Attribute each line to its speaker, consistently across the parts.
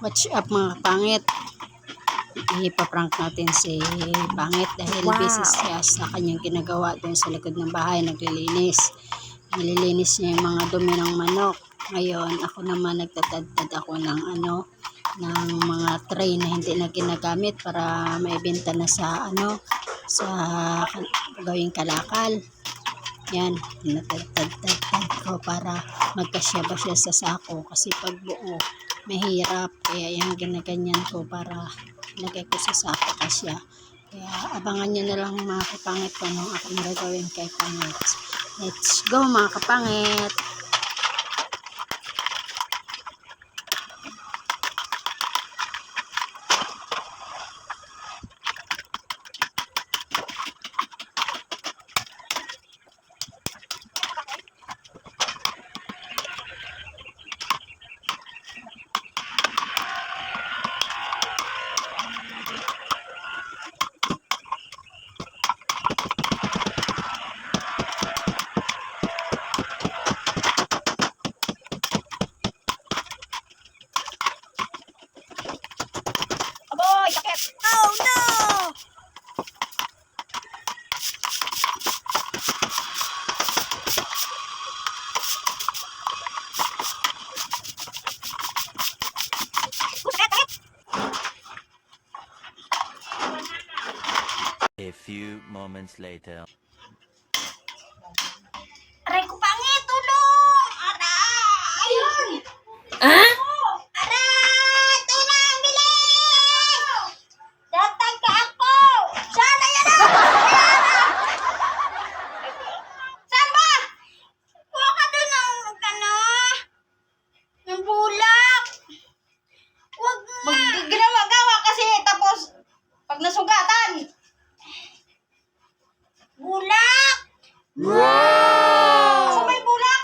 Speaker 1: Watch up mga pangit. Ipaprank natin si Pangit dahil
Speaker 2: Wow.
Speaker 1: busy siya sa kanyang ginagawa doon sa likod ng bahay, naglilinis. Nililinis niya yung mga dumi ng manok. Ngayon, ako naman nagtatadtad ako ng ano, ng mga tray na hindi na ginagamit para maibenta na sa ano, sa gawing kalakal. Yan, natagtad-tagtad ko para magkasya ba siya sa sako kasi pag buo, mahirap. Kaya yan, ginaganyan ko para lagay ko sa sako kasya. Kaya abangan nyo na lang mga kapangit kung anong ako gagawin kay Pangit. Let's go mga kapangit!
Speaker 3: A few moments later.
Speaker 2: Aray ko pangit! Tulong! Aray! Ayun!
Speaker 1: Ah?
Speaker 2: Aray! Tulong! Bilis! Datag ka ako! Sana yan na! Saan ba? Kuha ka doon ng ano? Ng bulak. Huwag
Speaker 4: kasi tapos pag nasugatan.
Speaker 2: Bulak!
Speaker 4: Sa may bulak.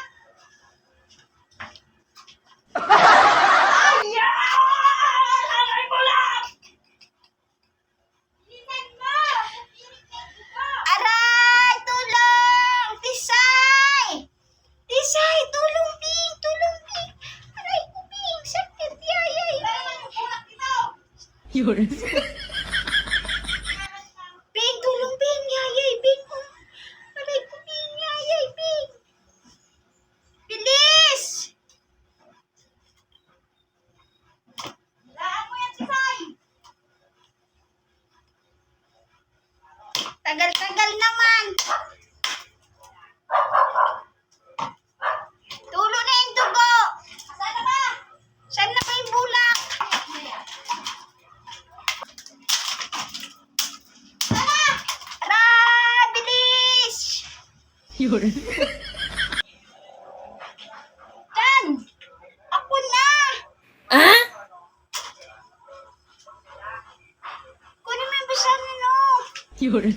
Speaker 2: Aray! Tulong! Tisay! Tisay! Tulong, Ping! Tulong, Ping! Aray ko, Ping! Sakit! Yay! Yay! Ping! Tulong, Ping! Yay! Yay! Ping! Oh. Aray ko, Ping! Yay! Yay! Ping! Bilis!
Speaker 4: Laan mo yan si Sai.
Speaker 2: Tagal-tagal naman! Tulo na yung dugo!
Speaker 4: Saan na ba?
Speaker 2: Saan na ba yung bulak? Aray! Bilis! Dan! 有人